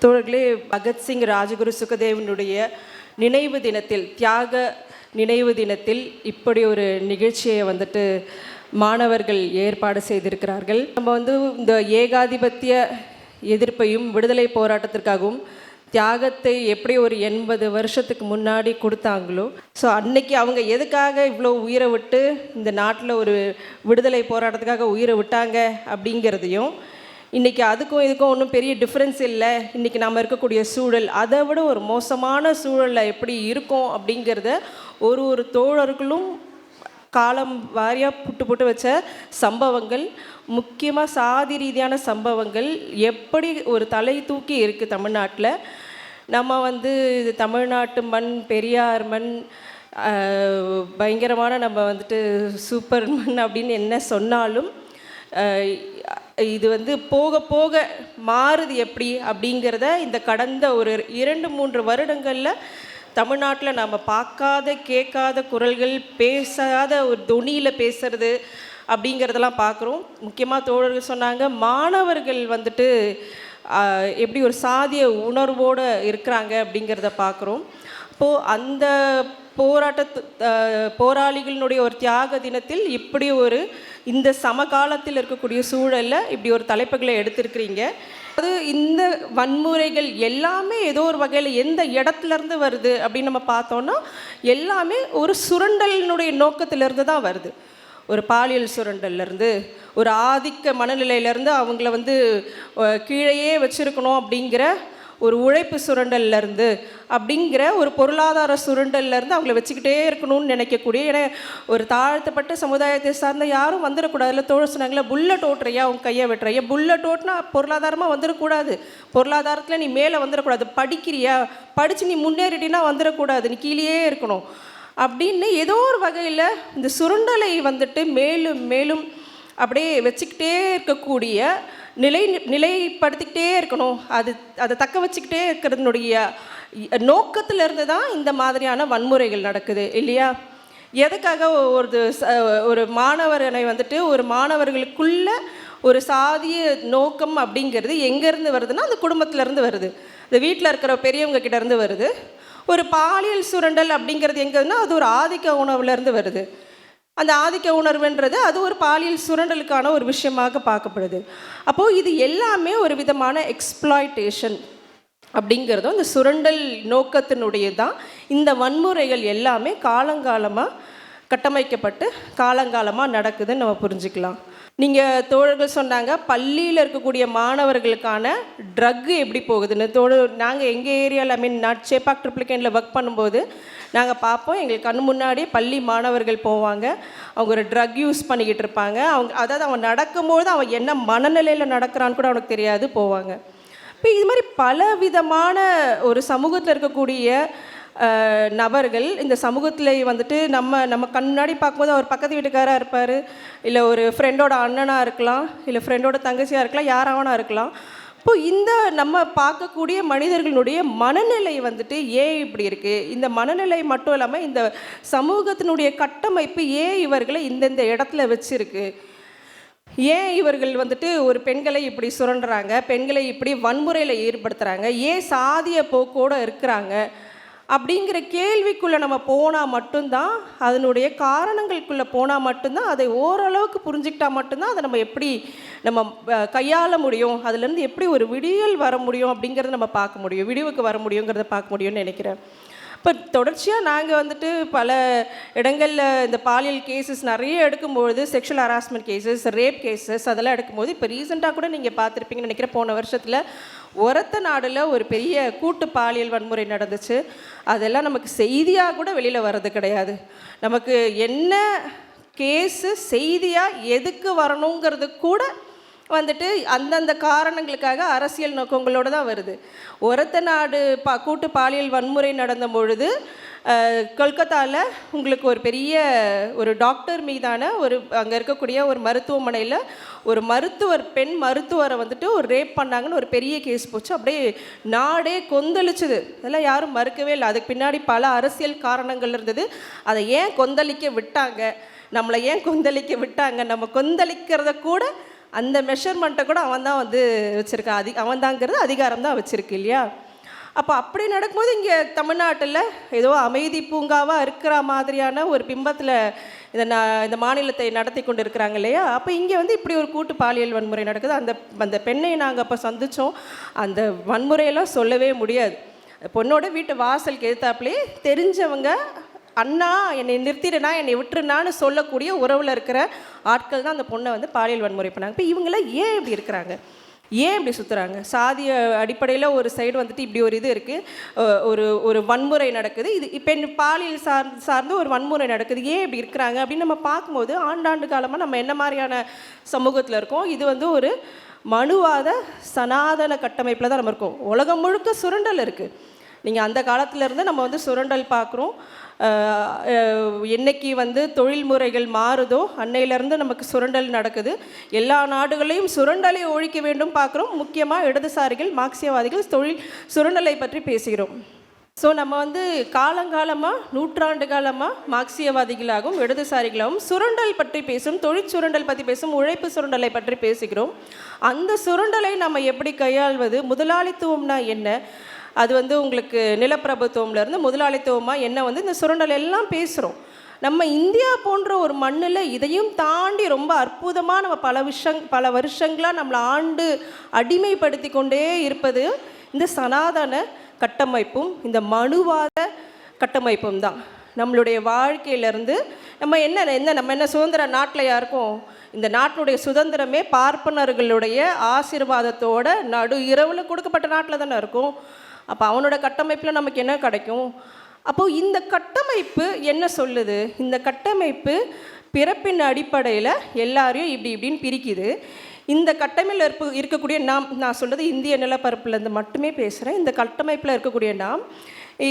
தோழர்களே பகத்சிங் ராஜகுரு சுகதேவனுடைய நினைவு தினத்தில் தியாக நினைவு தினத்தில் இப்படி ஒரு நிகழ்ச்சியை வந்துட்டு மாணவர்கள் ஏற்பாடு செய்திருக்கிறார்கள். நம்ம வந்து இந்த ஏகாதிபத்திய எதிர்ப்பையும் விடுதலை போராட்டத்திற்காகவும் தியாகத்தை எப்படி ஒரு எண்பது வருஷத்துக்கு முன்னாடி கொடுத்தாங்களோ ஸோ அன்னைக்கு அவங்க எதுக்காக இவ்வளோ உயிரை விட்டு இந்த நாட்டில் ஒரு விடுதலை போராட்டத்துக்காக உயிரை விட்டாங்க அப்படிங்கிறதையும் இன்றைக்கி அதுக்கும் இதுக்கும் ஒன்றும் பெரிய டிஃப்ரென்ஸ் இல்லை. இன்றைக்கி நம்ம இருக்கக்கூடிய சூழல். அதை விட ஒரு மோசமான சூழலில் எப்படி இருக்கும் அப்படிங்கிறத ஒரு ஒரு தோழர்களும் காலம் வாரியாக புட்டு புட்டு வச்ச சம்பவங்கள் முக்கியமாக சாதி ரீதியான சம்பவங்கள் எப்படி ஒரு தலை தூக்கி இருக்குது தமிழ்நாட்டில். நம்ம வந்து இது தமிழ்நாட்டு மண் பெரியார் மண் பயங்கரமான நம்ம வந்துட்டு சூப்பர் மண் அப்படின்னு என்ன சொன்னாலும் இது வந்து போக போக மாறுது எப்படி அப்படிங்கிறத இந்த கடந்த ஒரு இரண்டு மூன்று வருடங்களில் தமிழ்நாட்டில் நாம் பார்க்காத கேட்காத குரல்கள் பேசாத ஒரு தொனியில் பேசுறது அப்படிங்கிறதெல்லாம் பார்க்குறோம். முக்கியமாக தோழர்கள் சொன்னாங்க மாணவர்கள் வந்துட்டு எப்படி ஒரு சாதிய உணர்வோடு இருக்கிறாங்க அப்படிங்கிறத பார்க்குறோம். அப்போது அந்த போராட்டத்து போராளிகளினுடைய ஒரு தியாக தினத்தில் இப்படி ஒரு இந்த சமகாலத்தில் இருக்கக்கூடிய சூழலில் இப்படி ஒரு தலைப்புகளை எடுத்திருக்கிறீங்க. அது இந்த வன்முறைகள் எல்லாமே ஏதோ ஒரு வகையில் எந்த இடத்துலேருந்து வருது அப்படின்னு நம்ம பார்த்தோன்னா எல்லாமே ஒரு சுரண்டலினுடைய நோக்கத்திலிருந்து தான் வருது. ஒரு பாலியல் சுரண்டல்லேருந்து ஒரு ஆதிக்க மனநிலையிலேருந்து அவங்கள வந்து கீழேயே வச்சுருக்கணும் அப்படிங்கிற ஒரு உழைப்பு சுரண்டல்ல இருந்து அப்படிங்கிற ஒரு பொருளாதார சுரண்டல்லேருந்து அவங்கள வச்சுக்கிட்டே இருக்கணும்னு நினைக்கக்கூடிய ஏன்னா ஒரு தாழ்த்தப்பட்ட சமுதாயத்தை சார்ந்த யாரும் வந்துடக்கூடாதுல தோழ சொன்னாங்களே புல்லட் ஓட்டுறியா உன் கையை வெட்டுறையா? புல்லட் ஓட்டுனா பொருளாதாரமாக வந்துடக்கூடாது. பொருளாதாரத்தில் நீ மேலே வந்துடக்கூடாது. படிக்கிறியா? படித்து நீ முன்னேறிட்டினா வந்துடக்கூடாது. நீ கீழேயே இருக்கணும். அப்படின்னு ஏதோ ஒரு வகையில் இந்த சுருண்டலை வந்துட்டு மேலும் மேலும் அப்படியே வச்சுக்கிட்டே இருக்கக்கூடிய நிலை நிலைப்படுத்திக்கிட்டே இருக்கணும். அது அதை தக்க வச்சுக்கிட்டே இருக்கிறதுனுடைய நோக்கத்துல இருந்து தான் இந்த மாதிரியான வன்முறைகள் நடக்குது இல்லையா? எதுக்காக ஒரு ச- ஒரு மாணவனை வந்துட்டு ஒரு மாணவர்களுக்குள்ள ஒரு சாதிய நோக்கம் அப்படிங்கிறது எங்கேருந்து வருதுன்னா அந்த குடும்பத்திலேருந்து வருது. இந்த வீட்டில் இருக்கிற பெரியவங்க கிட்டேருந்து வருது. ஒரு பாலியல் சுரண்டல் அப்படிங்கிறது எங்கன்னா அது ஒரு ஆதிக்க உணவுலேருந்து வருது. அந்த ஆதிக்க உணர்வுன்றது அது ஒரு பாலியல் சுரண்டலுக்கான ஒரு விஷயமாக பார்க்கப்படுது. அப்போது இது எல்லாமே ஒரு விதமான எக்ஸ்ப்ளாய்டேஷன் அப்படிங்கிறதும் இந்த சுரண்டல் நோக்கத்தினுடைய தான் இந்த வன்முறைகள் எல்லாமே காலங்காலமாக கட்டமைக்கப்பட்டு காலங்காலமாக நடக்குதுன்னு நம்ம புரிஞ்சுக்கலாம். நீங்கள் தோழர்கள் சொன்னாங்க பள்ளியில் இருக்கக்கூடிய மாணவர்களுக்கான ட்ரக்கு எப்படி போகுதுன்னு? தோழர் நாங்கள் எங்கள் ஏரியாவில் ஐ மீன் நான் சேப்பாக் ட்ரிப்ளிகேனில் ஒர்க் பண்ணும்போது நாங்கள் பார்ப்போம். எங்களுக்கு கண் முன்னாடியே பள்ளி மாணவர்கள் போவாங்க. அவங்க ஒரு ட்ரக் யூஸ் பண்ணிக்கிட்டு இருப்பாங்க. அவங்க அதாவது அவன் நடக்கும்போது அவன் என்ன மனநிலையில் நடக்கிறான்னு கூட அவனுக்கு தெரியாது போவாங்க. இப்போ இது மாதிரி பல விதமான ஒரு சமூகத்தில் இருக்கக்கூடிய நபர்கள் இந்த சமூகத்தில் வந்துட்டு நம்ம நம்ம கண் முன்னாடி பார்க்கும்போது அவர் பக்கத்து வீட்டுக்காராக இருப்பார். இல்லை ஒரு ஃப்ரெண்டோட அண்ணனாக இருக்கலாம். இல்லை ஃப்ரெண்டோட தங்கச்சியாக இருக்கலாம். யாராவனாக இருக்கலாம். இப்போ இந்த நம்ம பார்க்கக்கூடிய மனிதர்களுடைய மனநிலை வந்துட்டு ஏன் இப்படி இருக்குது இந்த மனநிலை மட்டும் இல்லாமல் இந்த சமூகத்தினுடைய கட்டமைப்பு ஏன் இவர்களை இந்தந்த இடத்துல வச்சிருக்கு? ஏன் இவர்கள் வந்துட்டு ஒரு பெண்களை இப்படி சுரண்டுறாங்க? பெண்களை இப்படி வன்முறையில் ஈடுபடுத்துகிறாங்க ஏன் சாதிய போக்கோடு இருக்கிறாங்க? அப்படிங்கிற கேள்விக்குள்ளே நம்ம போனால் மட்டும்தான் அதனுடைய காரணங்களுக்குள்ளே போனால் மட்டும்தான் அதை ஓரளவுக்கு புரிஞ்சுக்கிட்டா மட்டும்தான் அதை நம்ம எப்படி நம்ம கையாள முடியும் அதுலேருந்து எப்படி ஒரு விடியல் வர முடியும் அப்படிங்கிறத நம்ம பார்க்க முடியும் விடிவுக்கு வர முடியுங்கிறத பார்க்க முடியும்னு நினைக்கிறேன். இப்போ தொடர்ச்சியாக நாங்கள் வந்துட்டு பல இடங்களில் இந்த பாலியல் கேசஸ் நிறைய எடுக்கும்பொழுது sexual harassment cases rape cases அதெல்லாம் எடுக்கும்போது இப்போ ரீசெண்டாக கூட நீங்கள் பார்த்துருப்பீங்கன்னு நினைக்கிறேன் போன வருஷத்தில் ஒரத்த நாடில் ஒரு பெரிய கூட்டு பாலியல் வன்முறை நடந்துச்சு. அதெல்லாம் நமக்கு செய்தியாக கூட வெளியில் வர்றது கிடையாது. நமக்கு என்ன கேஸு செய்தியாக எதுக்கு வரணுங்கிறது கூட வந்துட்டு அந்தந்த காரணங்களுக்காக அரசியல் நோக்கங்களோடு தான் வருது. ஒரத்த நாடு பா கூட்டு பாலியல் வன்முறை நடந்த பொழுது கொல்கத்தாவில் உங்களுக்கு ஒரு பெரிய ஒரு டாக்டர் மீதான ஒரு அங்கே இருக்கக்கூடிய ஒரு மருத்துவமனையில் ஒரு மருத்துவர் பெண் மருத்துவரை வந்துட்டு ஒரு ரேப் பண்ணாங்கன்னு ஒரு பெரிய கேஸ் போச்சு. அப்படியே நாடே கொந்தளிச்சுது. அதெல்லாம் யாரும் மறுக்கவே இல்லை. அதுக்கு பின்னாடி பல அரசியல் காரணங்கள் இருந்தது. அதை ஏன் கொந்தளிக்க விட்டாங்க? நம்மளை ஏன் கொந்தளிக்க விட்டாங்க? நம்ம கொந்தளிக்கிறத கூட அந்த மெஷர்மெண்ட்டை கூட அவன் தான் வந்து வச்சுருக்கான் அதி அவன் தாங்கிறது அதிகாரம் தான் வச்சுருக்கு இல்லையா? அப்போ அப்படி நடக்கும்போது இங்கே தமிழ்நாட்டில் ஏதோ அமைதி பூங்காவாக இருக்கிற மாதிரியான ஒரு பிம்பத்தில் இந்த நா இந்த மாநிலத்தை நடத்தி கொண்டு இருக்கிறாங்க இல்லையா? அப்போ இங்கே வந்து இப்படி ஒரு கூட்டு பாலியல் வன்முறை நடக்குது. அந்த அந்த பெண்ணை நாங்கள் அப்போ சந்தித்தோம் அந்த வன்முறையெல்லாம் சொல்லவே முடியாது. பொண்ணோட வீட்டு வாசலுக்கு எதிர்த்தாப்புலேயே தெரிஞ்சவங்க அண்ணா என்னை நிறுத்திடுனா என்னை விட்டுருனான்னு சொல்லக்கூடிய உறவில் இருக்கிற ஆட்கள் தான் அந்த பொண்ணை வந்து பாலியல் வன்முறை பண்ணாங்க. இப்போ இவங்களாம் ஏன் இப்படி இருக்கிறாங்க? ஏன் இப்படி சுற்றுறாங்க சாதிய அடிப்படையில் ஒரு சைடு வந்துட்டு இப்படி ஒரு இது இருக்குது ஒரு ஒரு வன்முறை நடக்குது. இது இப்போ பாலியல் சார் சார்ந்து ஒரு வன்முறை நடக்குது. ஏன் இப்படி இருக்கிறாங்க? அப்படின்னு நம்ம பார்க்கும்போது ஆண்டாண்டு காலமாக நம்ம என்ன மாதிரியான சமூகத்தில் இருக்கோம்? இது வந்து ஒரு மனுவாத சனாதன கட்டமைப்பில் தான் நம்ம இருக்கோம். உலகம் முழுக்க சுரண்டல் இருக்குது நீங்கள் அந்த காலத்திலேருந்து நம்ம வந்து சுரண்டல் பார்க்குறோம். என்னைக்கு வந்து தொழில் முறைகள் மாறுதோ அன்னையிலேருந்து நமக்கு சுரண்டல் நடக்குது. எல்லா நாடுகளையும் சுரண்டலை ஒழிக்க வேண்டும் பார்க்குறோம். முக்கியமாக இடதுசாரிகள் மார்க்சியவாதிகள் தொழில் சுரண்டலை பற்றி பேசுகிறோம். ஸோ நம்ம வந்து காலங்காலமாக நூற்றாண்டு காலமாக மார்க்சியவாதிகளாகவும் இடதுசாரிகளாகவும் சுரண்டல் பற்றி பேசும் தொழிற்சுரண்டல் பற்றி பேசும் உழைப்பு சுரண்டலை பற்றி பேசுகிறோம். அந்த சுரண்டலை நம்ம எப்படி கையாள்வது முதலாளித்துவம்னா என்ன? அது வந்து உங்களுக்கு நிலப்பிரபுத்துவம்லேருந்து முதலாளித்துவமாக என்ன வந்து இந்த சுரண்டல் எல்லாம் பேசுகிறோம் நம்ம இந்தியா போன்ற ஒரு மண்ணில் இதையும் தாண்டி ரொம்ப அற்புதமாக நம்ம பல விஷங் பல வருஷங்களாக நம்மளை ஆண்டு அடிமைப்படுத்தி கொண்டே இருப்பது இந்த சனாதன கட்டமைப்பும் இந்த மனுவாத கட்டமைப்பும் தான். நம்மளுடைய வாழ்க்கையிலேருந்து நம்ம என்ன என்ன நம்ம என்ன சுதந்திர நாட்டில் யாருக்கும் இந்த நாட்டினுடைய சுதந்திரமே பார்ப்பனர்களுடைய ஆசீர்வாதத்தோட நடு இரவில் கொடுக்கப்பட்ட நாட்டில் தானே இருக்கும். அப்போ அவனோட கட்டமைப்பில் நமக்கு என்ன கிடைக்கும்? அப்போது இந்த கட்டமைப்பு என்ன சொல்லுது? இந்த கட்டமைப்பு பிறப்பின் அடிப்படையில் எல்லாரையும் இப்படி இப்படின்னு பிரிக்குது. இந்த கட்டமைப்பில் இருப்பு இருக்கக்கூடிய நாம் நான் சொல்கிறது இந்திய நிலப்பரப்புலேருந்து மட்டுமே பேசுகிறேன் இந்த கட்டமைப்பில் இருக்கக்கூடிய நாம்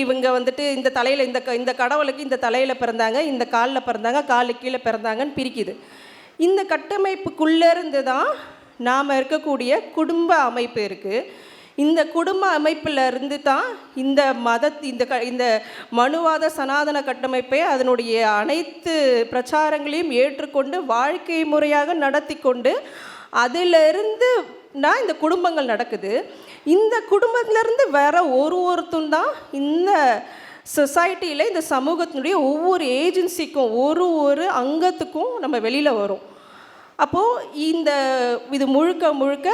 இவங்க வந்துட்டு இந்த தலையில் இந்த க இந்த கடவுளுக்கு இந்த தலையில் பிறந்தாங்க இந்த காலில் பிறந்தாங்க காலுக்கு கீழே பிறந்தாங்கன்னு பிரிக்குது. இந்த கட்டமைப்புக்குள்ளேருந்து தான் நாம் இருக்கக்கூடிய குடும்ப அமைப்பு இருக்குது இந்த குடும்ப அமைப்பில் இருந்து தான் இந்த மத இந்த க இந்த மனுவாத சனாதன கட்டமைப்பை அதனுடைய அனைத்து பிரச்சாரங்களையும் ஏற்றுக்கொண்டு வாழ்க்கை முறையாக நடத்தி கொண்டு அதிலிருந்து தான் இந்த குடும்பங்கள் நடக்குது. இந்த குடும்பத்திலேருந்து வேற ஒரு ஒருத்தும் தான் இந்த சொசைட்டியில் இந்த சமூகத்தினுடைய ஒவ்வொரு ஏஜென்சிக்கும் ஒரு ஒரு அங்கத்துக்கும் நம்ம வெளியில் வரும். அப்போது இந்த இது முழுக்க முழுக்க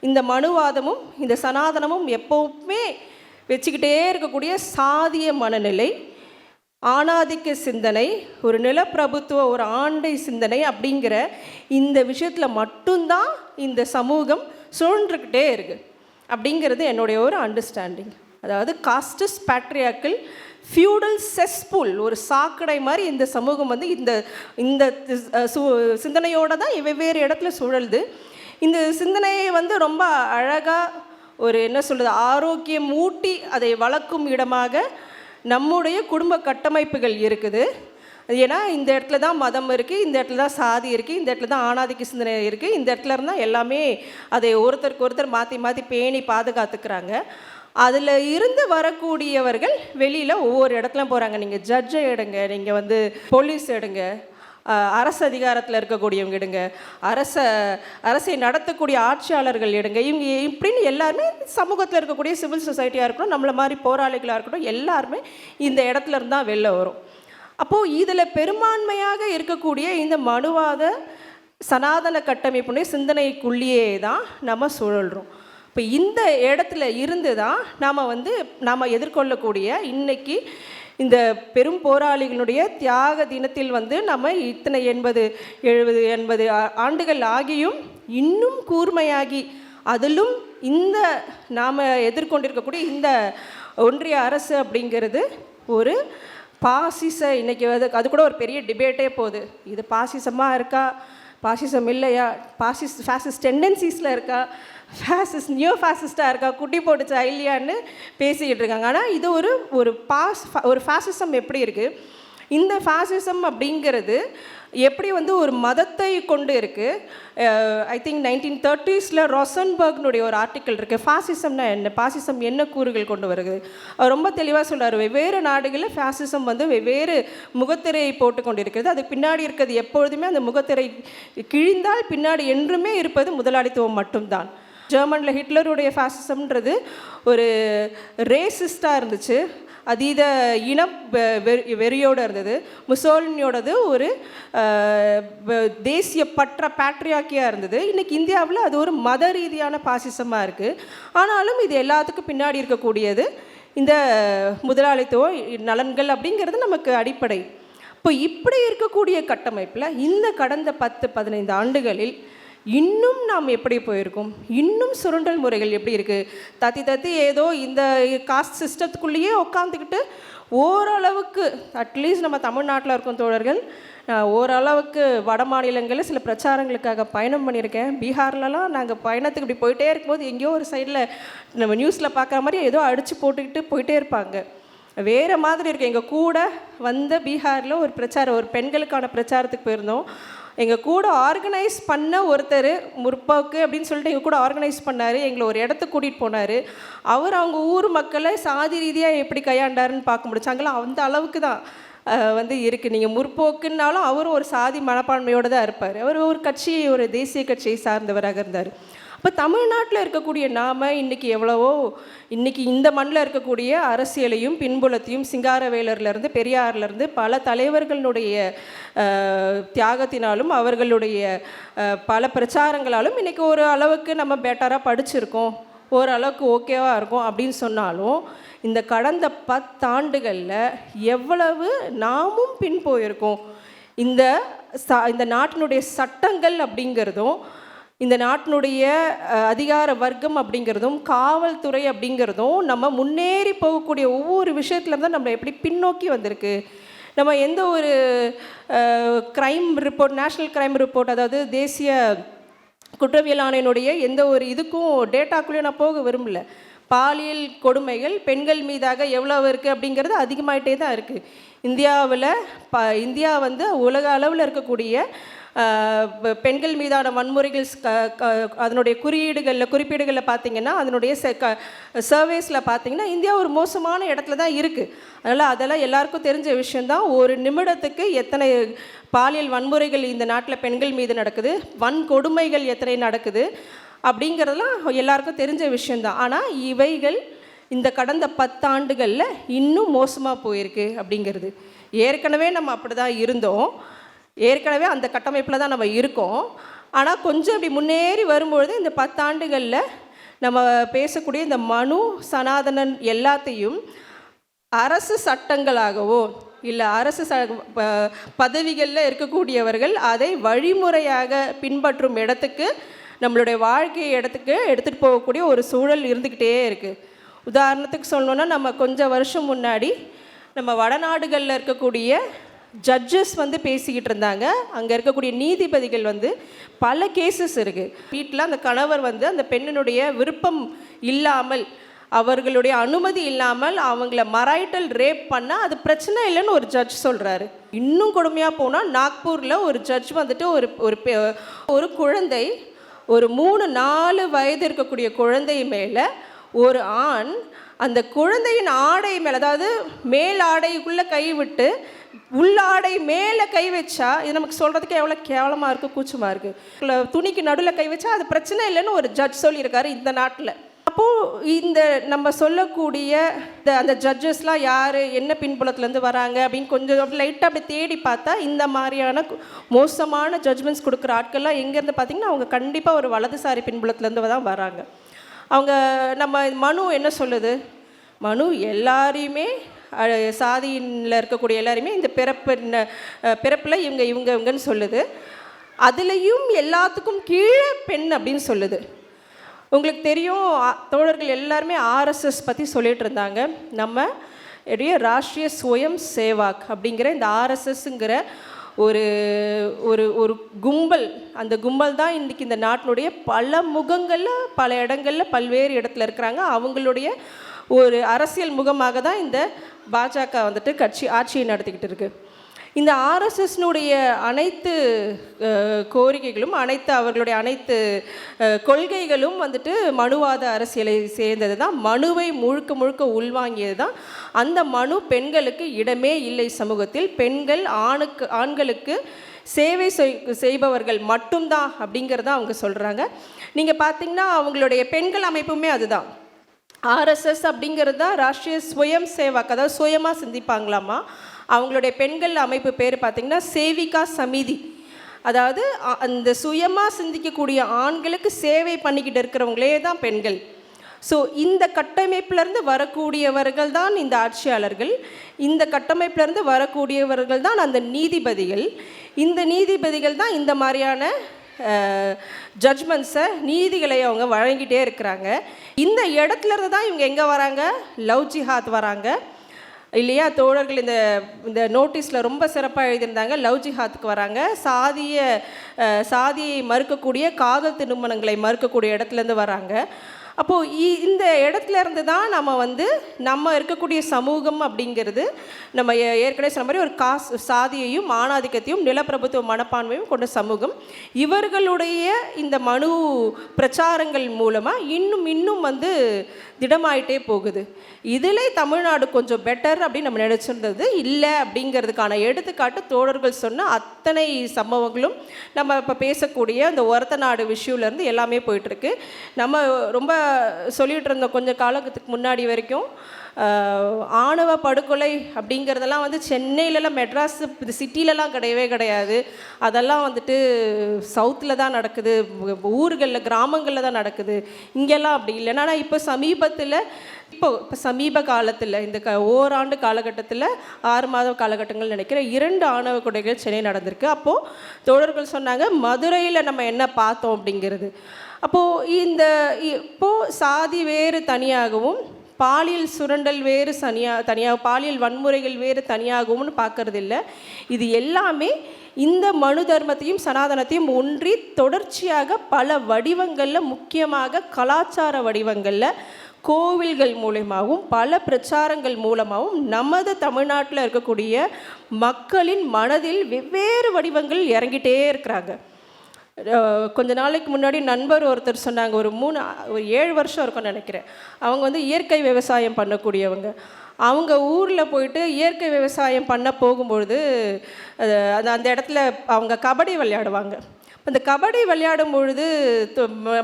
இந்த மனுவாதமும் இந்த சனாதனமும் எப்போவுமே வச்சுக்கிட்டே இருக்கக்கூடிய சாதிய மனநிலை ஆணாதிக்க சிந்தனை ஒரு நிலப்பிரபுத்துவ ஒரு ஆண்டை சிந்தனை அப்படிங்கிற இந்த விஷயத்தில் மட்டும்தான் இந்த சமூகம் சுழன்றுக்கிட்டே இருக்குது அப்படிங்கிறது என்னுடைய ஒரு அண்டர்ஸ்டாண்டிங் அதாவது காஸ்டஸ் பேட்ரியாக்கள் ஃபியூடல் செஸ்புல் ஒரு சாக்கடை மாதிரி இந்த சமூகம் வந்து இந்த இந்த சிந்தனையோடு தான் வெவ்வேறு இடத்துல சுழலுது. இந்த சிந்தனையை வந்து ரொம்ப அழகாக ஒரு என்ன சொல்கிறது ஆரோக்கியம் ஊட்டி அதை வளர்க்கும் இடமாக நம்முடைய குடும்ப கட்டமைப்புகள் இருக்குது. ஏன்னா இந்த இடத்துல தான் மதம் இருக்குது இந்த இடத்துல தான் சாதி இருக்குது இந்த இடத்துல தான் ஆணாதிக்க சிந்தனை இருக்குது இந்த இடத்துல இருந்தால் எல்லாமே அதை ஒருத்தருக்கு ஒருத்தர் மாற்றி மாற்றி பேணி பாதுகாத்துக்கிறாங்க. அதில் இருந்து வரக்கூடியவர்கள் வெளியில் ஒவ்வொரு இடத்துல போகிறாங்க நீங்கள் ஜட்ஜை எடுங்க நீங்கள் வந்து போலீஸ் எடுங்க அரசு அதிகாரத்தில் இருக்கக்கூடியவங்க எடுங்க. அரச அரசை நடத்தக்கூடிய ஆட்சியாளர்கள் எடுங்க. இவங்க இப்படின்னு எல்லாருமே சமூகத்தில் இருக்கக்கூடிய சிவில் சொசைட்டியாக இருக்கட்டும் நம்மளை மாதிரி போராளிகளாக இருக்கட்டும் எல்லாருமே இந்த இடத்துல இருந்தால் வெளில வரும். அப்போது இதில் பெரும்பான்மையாக இருக்கக்கூடிய இந்த மனுவாத சனாதன கட்டமைப்புடைய சிந்தனைக்குள்ளேயே தான் நம்ம சுழல்றோம். இப்போ இந்த இடத்துல இருந்து தான் நாம் வந்து நாம் எதிர்கொள்ளக்கூடிய இன்றைக்கி இந்த பெரும் போராளிகளுடைய தியாக தினத்தில் வந்து நம்ம இத்தனை எண்பது எழுபது எண்பது ஆண்டுகள் ஆகியும் இன்னும் கூர்மையாகி அதிலும் இந்த நாம் எதிர்கொண்டிருக்கக்கூடிய இந்த ஒன்றிய அரசு அப்படிங்கிறது ஒரு பாசிச இன்றைக்கி அது அது கூட ஒரு பெரிய டிபேட்டே போகுது. இது பாசிசமாக இருக்கா? பாசிசம் இல்லையா? பாசிஸ் ஃபேசிஸ் டெண்டன்சிஸில் இருக்கா? ஃபேசிஸ்ட் நியோ ஃபேசிஸ்டாக இருக்கா குட்டி போட்டுச்சா இல்லையான்னு பேசிக்கிட்டு இருக்காங்க. ஆனால் இது ஒரு ஒரு பாஸ் ஒரு ஃபேசிசம் எப்படி இருக்குது இந்த ஃபாசிசம் அப்படிங்கிறது எப்படி வந்து ஒரு மதத்தை கொண்டு இருக்குது ஐ திங்க் நைன்டீன் தேர்ட்டிஸில் ரொசன்பர்க்னுடைய ஒரு ஆர்டிக்கல் இருக்குது ஃபாசிசம்னா என்ன? ஃபாசிசம் என்ன கூறுகள் கொண்டு வருது? அவர் ரொம்ப தெளிவாக சொல்கிறார் வெவ்வேறு நாடுகளில் ஃபாசிசம் வந்து வெவ்வேறு முகத்திரையை போட்டு கொண்டிருக்கிறது. அதுக்கு பின்னாடி இருக்கிறது எப்பொழுதுமே அந்த முகத்திரை கிழிந்தால் பின்னாடி என்றுமே இருப்பது முதலாளித்துவம் மட்டும்தான். ஜெர்மனில் ஹிட்லருடைய ஃபேசிசம்ன்றது ஒரு ரேசிஸ்டாக இருந்துச்சு. அதீத இன வெ- வெறியோடு இருந்தது. முசோலினியோடது ஒரு தேசிய பற்ற பேட்ரியாக்கியாக இருந்தது. இன்றைக்கி இந்தியாவில் அது ஒரு மத ரீதியான பாசிசமாக இருக்குது ஆனாலும் இது எல்லாத்துக்கும் பின்னாடி இருக்கக்கூடியது இந்த முதலாளித்துவ நலன்கள் அப்படிங்கிறது நமக்கு அடிப்படை. இப்போ இப்படி இருக்கக்கூடிய கட்டமைப்பில் இந்த கடந்த பத்து பதினைந்து ஆண்டுகளில் இன்னும் நாம் எப்படி போயிருக்கோம்? இன்னும் சுரண்டல் முறைகள் எப்படி இருக்குது தத்தி தத்தி ஏதோ இந்த காஸ்ட் சிஸ்டத்துக்குள்ளேயே உட்காந்துக்கிட்டு ஓரளவுக்கு அட்லீஸ்ட் நம்ம தமிழ்நாட்டில் இருக்கும் தோழர்கள் ஓரளவுக்கு வட மாநிலங்களில் சில பிரச்சாரங்களுக்காக பயணம் பண்ணியிருக்கேன். பீகார்லலாம் நாங்கள் பயணத்துக்கு இப்படி போயிட்டே இருக்கும்போது எங்கேயோ ஒரு சைடில் நம்ம நியூஸில் பார்க்குற மாதிரி ஏதோ அடித்து போட்டுக்கிட்டு போயிட்டே இருப்பாங்க. வேறு மாதிரி இருக்குது எங்கள் கூட வந்த பீகாரில் ஒரு பிரச்சாரம் ஒரு பெண்களுக்கான பிரச்சாரத்துக்கு போயிருந்தோம். எங்கள் கூட ஆர்கனைஸ் பண்ண ஒருத்தர் முற்போக்கு அப்படின்னு சொல்லிட்டு எங்கள் கூட ஆர்கனைஸ் பண்ணார். எங்களை ஒரு இடத்துக்கு கூட்டிகிட்டு போனார். அவர் அவங்க ஊர் மக்களை சாதி ரீதியாக எப்படி கையாண்டாருன்னு பார்க்க முடிச்சாங்களோ அந்த அளவுக்கு தான் வந்து இருக்குது நீங்கள் முற்போக்குன்னாலும் அவரும் ஒரு சாதி மனப்பான்மையோடு தான் இருப்பார். அவர் ஒரு கட்சி ஒரு தேசிய கட்சியை சார்ந்தவராக இருந்தார். இப்போ தமிழ்நாட்டில் இருக்கக்கூடிய நாம் இன்னைக்கு எவ்வளவோ இன்றைக்கி இந்த மண்ணில் இருக்கக்கூடிய அரசியலையும் பின்புலத்தையும் சிங்காரவேலர்லேருந்து பெரியார்லேருந்து பல தலைவர்களுடைய தியாகத்தினாலும் அவர்களுடைய பல பிரச்சாரங்களாலும் இன்றைக்கி ஒரு அளவுக்கு நம்ம பெட்டராக படிச்சிருக்கோம். ஓரளவுக்கு ஓகேவாக இருக்கும் அப்படின்னு சொன்னாலும் இந்த கடந்த பத்தாண்டுகளில் எவ்வளவு நாமும் பின் போயிருக்கோம். இந்த ச இந்த நாட்டினுடைய சட்டங்கள் அப்படிங்கிறதும் இந்த நாட்டினுடைய அதிகார வர்க்கம் அப்படிங்கிறதும் காவல்துறை அப்படிங்கிறதும் நம்ம முன்னேறி போகக்கூடிய ஒவ்வொரு விஷயத்துல தான் நம்ம எப்படி பின்னோக்கி வந்திருக்கு. நம்ம எந்த ஒரு crime report national crime report அதாவது தேசிய குற்றவியல் ஆணையனுடைய எந்த ஒரு இதுக்கும் டேட்டாக்குள்ளேயும் நான் போக விரும்பல. பாலியல் கொடுமைகள் பெண்கள் மீதாக எவ்வளவு இருக்குது அப்படிங்கிறது அதிகமாயிட்டே தான் இருக்குது இந்தியாவில் ப இந்தியா வந்து உலக அளவில் இருக்கக்கூடிய பெண்கள் மீதான வன்முறைகள் அதனுடைய குறியீடுகளில் குறிப்பீடுகளில் பார்த்தீங்கன்னா அதனுடைய செ க சர்வேஸில் பார்த்தீங்கன்னா இந்தியா ஒரு மோசமான இடத்துல தான் இருக்குது அதனால் அதெல்லாம் எல்லாருக்கும் தெரிஞ்ச விஷயந்தான் ஒரு நிமிடத்துக்கு எத்தனை பாலியல் வன்முறைகள் இந்த நாட்டில் பெண்கள் மீது நடக்குது வன்கொடுமைகள் எத்தனை நடக்குது அப்படிங்கிறதெல்லாம் எல்லாருக்கும் தெரிஞ்ச விஷயந்தான் ஆனால் இவைகள் இந்த கடந்த பத்தாண்டுகளில் இன்னும் மோசமாக போயிருக்கு அப்படிங்கிறது. ஏற்கனவே நம்ம அப்படி தான் இருந்தோம். ஏற்கனவே அந்த கட்டமைப்பில் தான் நம்ம இருக்கோம். ஆனால் கொஞ்சம் அப்படி முன்னேறி வரும்பொழுது இந்த பத்தாண்டுகளில் நம்ம பேசக்கூடிய இந்த மனு சனாதனன் எல்லாத்தையும் அரசு சட்டங்களாகவோ இல்லை அரசு ச ப- பதவிகளில் இருக்கக்கூடியவர்கள் அதை வழிமுறையாக பின்பற்றும் இடத்துக்கு நம்மளுடைய வாழ்க்கை இடத்துக்கு எடுத்துகிட்டு போகக்கூடிய ஒரு சூழல் இருந்துக்கிட்டே இருக்குது உதாரணத்துக்கு சொல்லணுன்னா நம்ம கொஞ்சம் வருஷம் முன்னாடி நம்ம வடநாடுகளில் இருக்கக்கூடிய ஜட்ஜஸ் வந்து பேசிக்கிட்டு இருந்தாங்க. அங்கே இருக்கக்கூடிய நீதிபதிகள் வந்து பல கேசஸ் இருக்குது வீட்டில் அந்த கணவர் வந்து அந்த பெண்ணினுடைய விருப்பம் இல்லாமல் அவர்களுடைய அனுமதி இல்லாமல் அவங்கள மரைட்டல் ரேப் பண்ணால் அது பிரச்சனை இல்லைன்னு ஒரு ஜட்ஜ் சொல்கிறாரு இன்னும் கொடுமையாக போனால் நாக்பூரில் ஒரு ஜட்ஜ் வந்துட்டு ஒரு ஒரு பெ- ஒரு குழந்தை ஒரு மூணு நாலு வயது இருக்கக்கூடிய குழந்தை மேலே ஒரு ஆண் அந்த குழந்தையின் ஆடை மேலே அதாவது மேல் ஆடைக்குள்ளே கை விட்டு உள்ளாடை மேலே கை வச்சா இது நமக்கு சொல்கிறதுக்கு எவ்வளோ கேவலமாக இருக்குது கூச்சமாக இருக்குது துணிக்கு நடுவில் கை வச்சா அது பிரச்சனை இல்லைன்னு ஒரு ஜட்ஜ் சொல்லியிருக்காரு இந்த நாட்டில். அப்போது இந்த நம்ம சொல்லக்கூடிய இந்த அந்த ஜட்ஜஸ்லாம் யார் என்ன பின்புலத்துலேருந்து வராங்க அப்படின்னு கொஞ்சம் லைட்டாக அப்படி தேடி பார்த்தா இந்த மாதிரியான மோசமான ஜட்ஜ்மெண்ட்ஸ் கொடுக்குற ஆட்கள்லாம் எங்கேருந்து பார்த்தீங்கன்னா அவங்க கண்டிப்பாக ஒரு வலதுசாரி பின்புலத்துலேருந்து தான் வராங்க. அவங்க நம்ம மனு என்ன சொல்லுது? மனு எல்லாரையுமே சாதியில் இருக்கக்கூடிய எல்லாருமே இந்த பிறப்பு பிறப்பில் இவங்க இவங்க இவங்கன்னு சொல்லுது. அதுலேயும் எல்லாத்துக்கும் கீழே பெண் அப்படின்னு சொல்லுது. உங்களுக்கு தெரியும் தோழர்கள் எல்லாருமே ஆர்எஸ்எஸ் பற்றி சொல்லிட்டு இருந்தாங்க. நம்ம இடைய ராஷ்ட்ரிய சுயம் சேவாக் அப்படிங்கிற இந்த ஆர்எஸ்எஸ்ங்கிற ஒரு ஒரு ஒரு கும்பல். அந்த கும்பல் தான் இன்றைக்கி இந்த நாட்டினுடைய பல முகங்களில் பல இடங்களில் பல்வேறு இடத்துல இருக்கிறாங்க. அவங்களுடைய ஒரு அரசியல் முகமாக தான் இந்த பாஜக வந்துட்டு கட்சி ஆட்சியை நடத்திக்கிட்டு இருக்கு. இந்த ஆர்எஸ்எஸ்னுடைய அனைத்து கோரிக்கைகளும் அனைத்து அவர்களுடைய அனைத்து கொள்கைகளும் வந்துட்டு மனுவாத அரசியலை சேர்ந்தது தான். மனுவை முழுக்க முழுக்க உள்வாங்கியது தான். அந்த மனு பெண்களுக்கு இடமே இல்லை சமூகத்தில். பெண்கள் ஆணுக்கு ஆண்களுக்கு சேவை செய்- செய்பவர்கள் மட்டும்தான் அப்படிங்கிறத அவங்க சொல்கிறாங்க நீங்கள் பார்த்தீங்கன்னா அவங்களுடைய பெண்கள் அமைப்புமே அதுதான். ஆர்எஸ்எஸ் அப்படிங்கிறது தான் ராஷ்ட்ரிய சுயம் சேவாக் அதாவது சுயமாக சிந்திப்பாங்களாமா அவங்களுடைய பெண்கள் அமைப்பு பேர் பார்த்திங்கன்னா சேவிகா சமிதி. அதாவது அ- அந்த சுயமாக சிந்திக்கக்கூடிய ஆண்களுக்கு சேவை பண்ணிக்கிட்டு இருக்கிறவங்களே தான் பெண்கள். ஸோ இந்த கட்டமைப்பிலேருந்து வரக்கூடியவர்கள் தான் இந்த ஆட்சியாளர்கள். இந்த கட்டமைப்பிலேருந்து வரக்கூடியவர்கள் தான் அந்த நீதிபதிகள். இந்த நீதிபதிகள் தான் இந்த மாதிரியான ஜட்ஜ்மெண்ட்ஸை நீதிகளை அவங்க வழங்கிட்டே இருக்கிறாங்க. இந்த இடத்துல இருந்து தான் இவங்க எங்கே வராங்க? லவ் ஜிஹாத் வராங்க. இல்லையா? தோழர்கள் இந்த இந்த நோட்டீஸில் ரொம்ப சிறப்பாக எழுதியிருந்தாங்க. லவ் ஜிஹாத்துக்கு வராங்க. சாதிய சாதியை மறுக்கக்கூடிய காதல் திருமணங்களை மறுக்கக்கூடிய இடத்துலேருந்து வராங்க. அப்போது இந்த இடத்துல இருந்து தான் நம்ம வந்து நம்ம இருக்கக்கூடிய சமூகம் அப்படிங்கிறது நம்ம ஏ- ஏற்கனவே சொன்ன மாதிரி ஒரு காஸ் சாதியையும் ஆணாதிக்கத்தையும் நிலப்பிரபுத்துவ மனப்பான்மையும் கொண்ட சமூகம். இவர்களுடைய இந்த மனு பிரச்சாரங்கள் மூலமாக இன்னும் இன்னும் வந்து திடமாயிட்டே போகுது. இதில் தமிழ்நாடு கொஞ்சம் பெட்டர் அப்படின்னு நம்ம நினச்சிருந்தது இல்லை அப்படிங்கிறதுக்கான எடுத்துக்காட்டு தோழர்கள் சொன்ன அத்தனை சம்பவங்களும் நம்ம இப்போ பேசக்கூடிய அந்த ஒரத்த நாடு விஷயம்லேருந்து எல்லாமே போயிட்டுருக்கு நம்ம ரொம்ப சொல்லிகிட்டு இருந்தோம் கொஞ்சம் காலத்துக்கு முன்னாடி வரைக்கும் ஆணவ படுகொலை அப்படிங்கிறதெல்லாம் வந்து சென்னையிலலாம் மெட்ராஸ் இது சிட்டிலலாம் கிடையவே கிடையாது. அதெல்லாம் வந்துட்டு சவுத்தில் தான் நடக்குது ஊர்களில் கிராமங்களில் தான் நடக்குது. இங்கெல்லாம் அப்படி இல்லைன்னா ஆனால் இப்போ சமீபத்தில் இப்போ இப்போ சமீப காலத்தில் இந்த க ஓராண்டு காலகட்டத்தில் ஆறு மாத காலகட்டங்கள் நினைக்கிறேன் இரண்டு ஆணவ கொடைகள் சென்னை நடந்திருக்கு. அப்போது தோழர்கள் சொன்னாங்க மதுரையில் நம்ம என்ன பார்த்தோம் அப்படிங்கிறது. அப்போது இந்த இப்போது சாதி வேறு தனியாகவும் பாலியல் சுரண்டல் வேறு தனியாக தனியாக பாலியல் வன்முறைகள் வேறு தனியாகும்னு பார்க்கறதில்ல. இது எல்லாமே இந்த மனு தர்மத்தையும் சனாதனத்தையும் ஒன்றி தொடர்ச்சியாக பல வடிவங்களில் முக்கியமாக கலாச்சார வடிவங்களில் கோவில்கள் மூலயமாகவும் பல பிரச்சாரங்கள் மூலமாகவும் நமது தமிழ்நாட்டில் இருக்கக்கூடிய மக்களின் மனதில் வெவ்வேறு வடிவங்கள் இறங்கிட்டே இருக்கிறாங்க. கொஞ்ச நாளைக்கு முன்னாடி நண்பர் ஒருத்தர் சொன்னாங்க ஒரு மூணு ஒரு ஏழு வருஷம் இருக்கும்னு நினைக்கிறேன். அவங்க வந்து இயற்கை விவசாயம் பண்ணக்கூடியவங்க. அவங்க ஊரில் போயிட்டு இயற்கை விவசாயம் பண்ண போகும்பொழுது அது அந்த இடத்துல அவங்க கபடி விளையாடுவாங்க. அந்த கபடி விளையாடும் பொழுது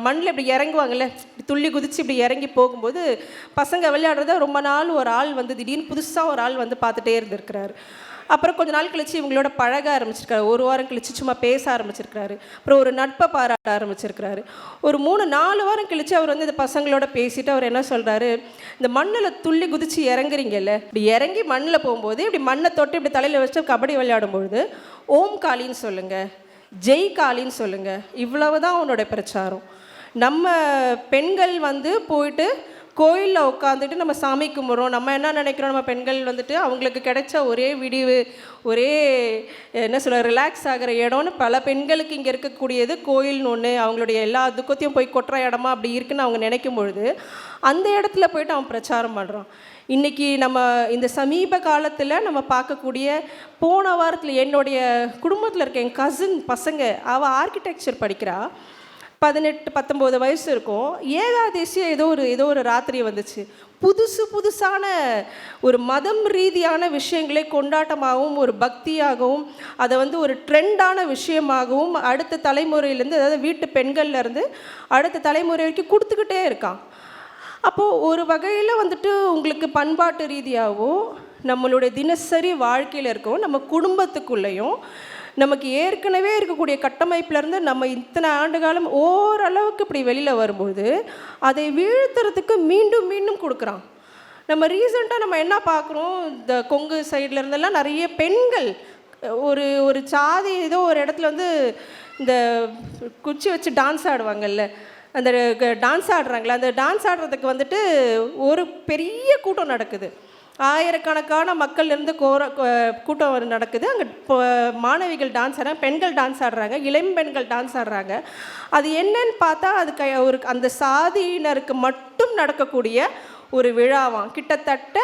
மண்ணில் இப்படி இறங்குவாங்கல்ல துள்ளி குதித்து இப்படி இறங்கி போகும்போது பசங்க விளையாடுறத ரொம்ப நாள் ஒரு ஆள் வந்து திடீர்னு புதுசாக ஒரு ஆள் வந்து பார்த்துட்டே இருந்திருக்கிறாரு. அப்புறம் கொஞ்ச நாள் கழிச்சு இவங்களோட பழக ஆரம்பிச்சிருக்காரு. ஒரு வாரம் கழிச்சு சும்மா பேச ஆரம்பிச்சிருக்காரு அப்புறம் ஒரு நட்பை பாராட்ட ஆரம்பிச்சிருக்காரு ஒரு மூணு நாலு வாரம் கழிச்சு அவர் வந்து இந்த பசங்களோட பேசிட்டு அவர் என்ன சொல்றாரு? இந்த மண்ணில் துள்ளி குதிச்சு இறங்குறீங்கல்ல இப்படி இறங்கி மண்ணில் போகும்போது இப்படி மண்ணை தொட்டு இப்படி தலையில் வச்சு கபடி விளையாடும் பொழுது ஓம் காளின்னு சொல்லுங்க ஜெய் சொல்லுங்கள் சொல்லுங்க இவ்வளவுதான் அவனோட பிரச்சாரம். நம்ம பெண்கள் வந்து போயிட்டு கோயிலில் உட்காந்துட்டு நம்ம சாமி கும்பிட்றோம். நம்ம என்ன நினைக்கிறோம்? நம்ம பெண்கள் வந்துட்டு அவங்களுக்கு கிடைச்ச ஒரே விடிவு ஒரே என்ன சொல்ல ரிலாக்ஸ் ஆகிற இடம்னு பல பெண்களுக்கு இங்கே இருக்கக்கூடியது கோயில்னு ஒன்று அவங்களுடைய எல்லா துக்கத்தையும் போய் கொட்டுற இடமா அப்படி இருக்குன்னு அவங்க நினைக்கும் பொழுது அந்த இடத்துல போயிட்டு அவன் பிரச்சாரம் பண்ணுறான் இன்றைக்கி நம்ம இந்த சமீப காலத்தில் நம்ம பார்க்கக்கூடிய போன வாரத்தில் என்னுடைய குடும்பத்தில் இருக்க என் கசின் பசங்க அவள் ஆர்கிடெக்சர் படிக்கிறா. பதினெட்டு பத்தொம்போது வயசு இருக்கும். ஏகாதசியாக ஏதோ ஒரு ஏதோ ஒரு ராத்திரி வந்துச்சு. புதுசு புதுசான ஒரு மதம் ரீதியான விஷயங்களை கொண்டாட்டமாகவும் ஒரு பக்தியாகவும் அதை வந்து ஒரு ட்ரெண்டான விஷயமாகவும் அடுத்த தலைமுறையிலேருந்து அதாவது வீட்டு பெண்கள்லேருந்து அடுத்த தலைமுறை வரைக்கும் கொடுத்துக்கிட்டே இருக்கான். அப்போது ஒரு வகையில் வந்துட்டு உங்களுக்கு பண்பாட்டு ரீதியாகவும் நம்மளுடைய தினசரி வாழ்க்கையில் இருக்கவும் நம்ம குடும்பத்துக்குள்ளேயும் நமக்கு ஏற்கனவே இருக்கக்கூடிய கட்டமைப்பிலேருந்து நம்ம இத்தனை ஆண்டு காலம் ஓரளவுக்கு இப்படி வெளியில் வரும்போது அதை வீழ்த்துறதுக்கு மீண்டும் மீண்டும் கொடுக்குறான். நம்ம ரீசெண்டாக நம்ம என்ன பார்க்குறோம்? இந்த கொங்கு சைடில் இருந்தெல்லாம் நிறைய பெண்கள் ஒரு ஒரு சாதி ஏதோ ஒரு இடத்துல வந்து இந்த குச்சி வச்சு டான்ஸ் ஆடுவாங்கல்ல அந்த டான்ஸ் ஆடுறாங்களே அந்த டான்ஸ் ஆடுறதுக்கு வந்துட்டு ஒரு பெரிய கூட்டம் நடக்குது. ஆயிரக்கணக்கான மக்கள் இருந்து கோர கூட்டம் நடக்குது. அங்கே மாணவிகள் டான்ஸ் ஆடுறாங்க பெண்கள் டான்ஸ் ஆடுறாங்க இளம் பெண்கள் டான்ஸ் ஆடுறாங்க. அது என்னன்னு பார்த்தா அது க ஒரு அந்த சாதியினருக்கு மட்டும் நடக்கக்கூடிய ஒரு விழாவாம். கிட்டத்தட்ட